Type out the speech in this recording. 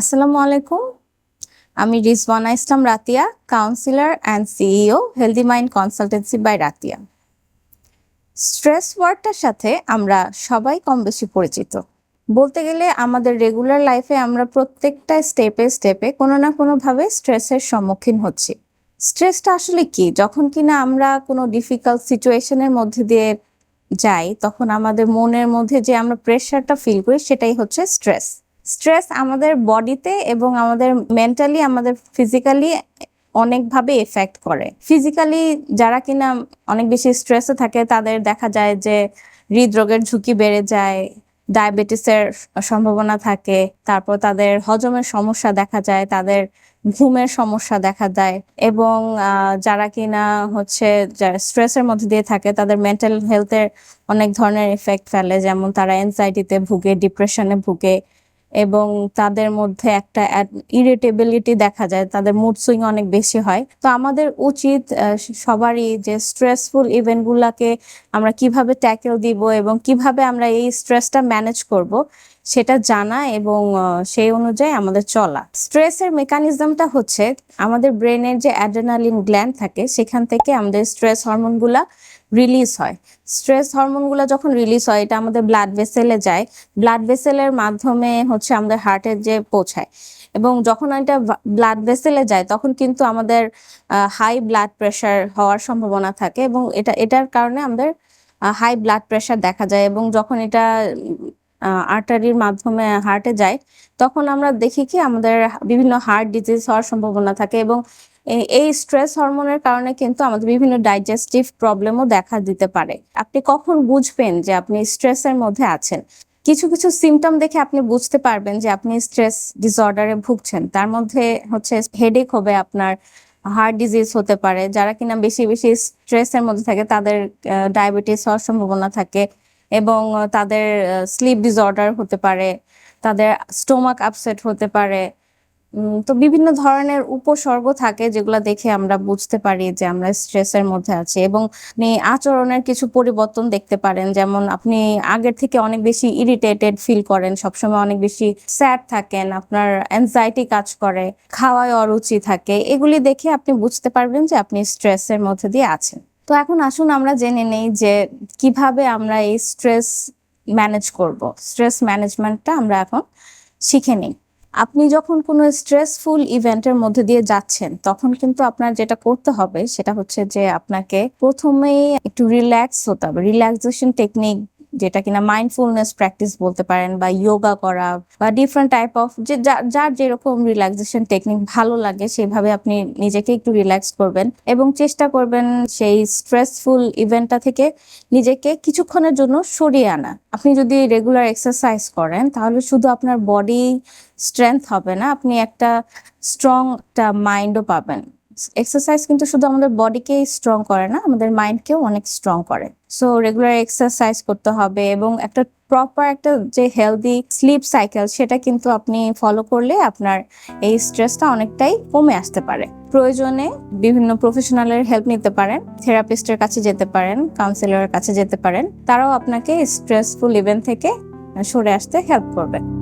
আসসালামু আলাইকুম। আমি Rizwana Islam Ratiya counsellor and CEO healthy mind consultancy by Ratiya. Stress ওয়ার্ডটার সাথে আমরা সবাই কম বেশি পরিচিত। বলতে গেলে আমাদের রেগুলার লাইফে আমরা প্রত্যেকটা স্টেপে স্টেপে কোনো না কোনোভাবে স্ট্রেসের সম্মুখীন হচ্ছি। স্ট্রেসটা আসলে কি? যখন কিনা আমরা কোনো ডিফিকাল্ট সিচুয়েশনের মধ্যে দিয়ে যাই, তখন আমাদের মনের মধ্যে যে আমরা প্রেশারটা ফিল করি, সেটাই হচ্ছে স্ট্রেস স্ট্রেস আমাদের বডিতে এবং আমাদের মেন্টালি আমাদের ফিজিক্যালি অনেকভাবে এফেক্ট করে। ফিজিক্যালি যারা কিনা অনেক বেশি স্ট্রেসে থাকে, তাদের দেখা যায় যে হৃদরোগের ঝুঁকি বেড়ে যায় ডায়াবেটিসের সম্ভাবনা থাকে, তারপর তাদের হজমের সমস্যা দেখা যায়, তাদের ঘুমের সমস্যা দেখা দেয় এবং যারা কিনা হচ্ছে যারা স্ট্রেসের মধ্যে দিয়ে থাকে, তাদের মেন্টাল হেলথের অনেক ধরনের এফেক্ট ফেলে। যেমন তারা এনজাইটিতে ভুগে ডিপ্রেশনে ভুগে এবং তাদের মধ্যে একটা ইরিটেবিলিটি দেখা যায়, তাদের মুড সুইং অনেক বেশি হয়। তো আমাদের উচিত সবারই যে স্ট্রেসফুল ইভেন্টগুলোকে আমরা কীভাবে ট্যাকেল দিব এবং কীভাবে আমরা এই স্ট্রেসটা ম্যানেজ করব সেটা জানা এবং সেই অনুযায়ী আমাদের চলা। স্ট্রেসের মেকানিজমটা হচ্ছে আমাদের ব্রেনের যে অ্যাড্রেনালিন গ্ল্যান্ড থাকে, সেখান থেকে আমাদের স্ট্রেস হরমোনগুলা রিলিজ হয়। স্ট্রেস হরমোনগুলো যখন রিলিজ হয়, এটা আমাদের ব্লাড ভেসেলে যায়। ব্লাড ভেসেলের মাধ্যমে হচ্ছে আমাদের হার্টের যে পৌঁছায়। এবং যখন এটা ব্লাড ভেসেলে যায়, তখন কিন্তু আমাদের হাই ব্লাড প্রেশার হওয়ার সম্ভাবনা থাকে এবং এটা, এটার কারণে আমাদের হাই ব্লাড প্রেশার দেখা যায় এবং যখন এটা আর্টারির মাধ্যমে হার্টে যায়, তখন আমরা দেখি কি আমাদের বিভিন্ন হার্ট ডিজিজ হওয়ার সম্ভাবনা থাকে এবং এই- স্ট্রেস হরমোনের কারণে কিন্তু আমাদের বিভিন্ন ডাইজেস্টিভ প্রবলেমও দেখা দিতে পারে। আপনি কখন বুঝবেন যে আপনি স্ট্রেসের মধ্যে আছেন? কিছু কিছু সিমটম দেখে আপনি বুঝতে পারবেন যে আপনি স্ট্রেস ডিসঅর্ডারে ভুগছেন। তার মধ্যে হচ্ছে হেডেক হবে আপনার হার্ট ডিজিজ হতে পারে। যারা কিনা বেশি বেশি স্ট্রেসের মধ্যে থাকে, তাদের ডায়াবেটিস হওয়ার সম্ভাবনা থাকে। এবং তাদের স্লিপ ডিসঅর্ডার হতে পারে, তাদের স্টোমাক আপসেট হতে পারে। তো বিভিন্ন ধরনের উপসর্গ থাকে যেগুলো দেখে আমরা বুঝতে পারি যে আমরা স্ট্রেসের মধ্যে আছি এবং আপনি আচরণের কিছু পরিবর্তন দেখতে পারেন। যেমন আপনি আগের থেকে অনেক বেশি ইরিটেটেড ফিল করেন, সবসময় অনেক বেশি স্যাড থাকেন, আপনার অ্যাংজাইটি কাজ করে, খাওয়ায় অরুচি থাকে। এগুলি দেখে আপনি বুঝতে পারবেন যে আপনি স্ট্রেসের মধ্যে দিয়ে আছেন। তো এখন আসুন আমরা জেনে নেই যে কীভাবে আমরা এই স্ট্রেস ম্যানেজ করব। স্ট্রেস ম্যানেজমেন্টটা আমরা এখন শিখে নিই। আপনি যখন কোনো স্ট্রেসফুল ইভেন্টের মধ্যে দিয়ে যাচ্ছেন, তখন কিন্তু আপনার যেটা করতে হবে সেটা হচ্ছে যে আপনাকে প্রথমেই একটু রিল্যাক্স হতে হবে। রিল্যাক্সেশন টেকনিক যেটা কিনা মাইন্ডফুলনেস প্র্যাকটিস বলতে পারেন বা যোগা করা বা ডিফারেন্ট টাইপ অফ যা- যার যেরকম রিল্যাক্সেশন টেকনিক ভালো লাগে, সেভাবে আপনি নিজেকে একটু রিল্যাক্স করবেন এবং চেষ্টা করবেন সেই স্ট্রেসফুল ইভেন্টটা থেকে নিজেকে কিছুক্ষণের জন্য সরিয়ে আনা। আপনি যদি রেগুলার এক্সারসাইজ করেন, তাহলে শুধু আপনার বডি স্ট্রেংথ হবে না, আপনি একটা স্ট্রং একটা মাইন্ডও পাবেন। এক্সারসাইজ কিন্তু শুধু আমাদের বডিকেই স্ট্রং করে না, আমাদের মাইন্ডকেও অনেক স্ট্রং করে। সো রেগুলার এক্সারসাইজ করতে হবে এবং একটা প্রপার একটা যে হেলদি স্লিপ সাইকেল সেটা কিন্তু আপনি ফলো করলে আপনার এই স্ট্রেসটা অনেকটাই কমে আসতে পারে। প্রয়োজনে বিভিন্ন প্রফেশনালের হেল্প নিতে পারেন থেরাপিস্টের কাছে যেতে পারেন কাউন্সিলরের কাছে যেতে পারেন, তারাও আপনাকে স্ট্রেসফুল ইভেন্ট থেকে সরে আসতে হেল্প করবে।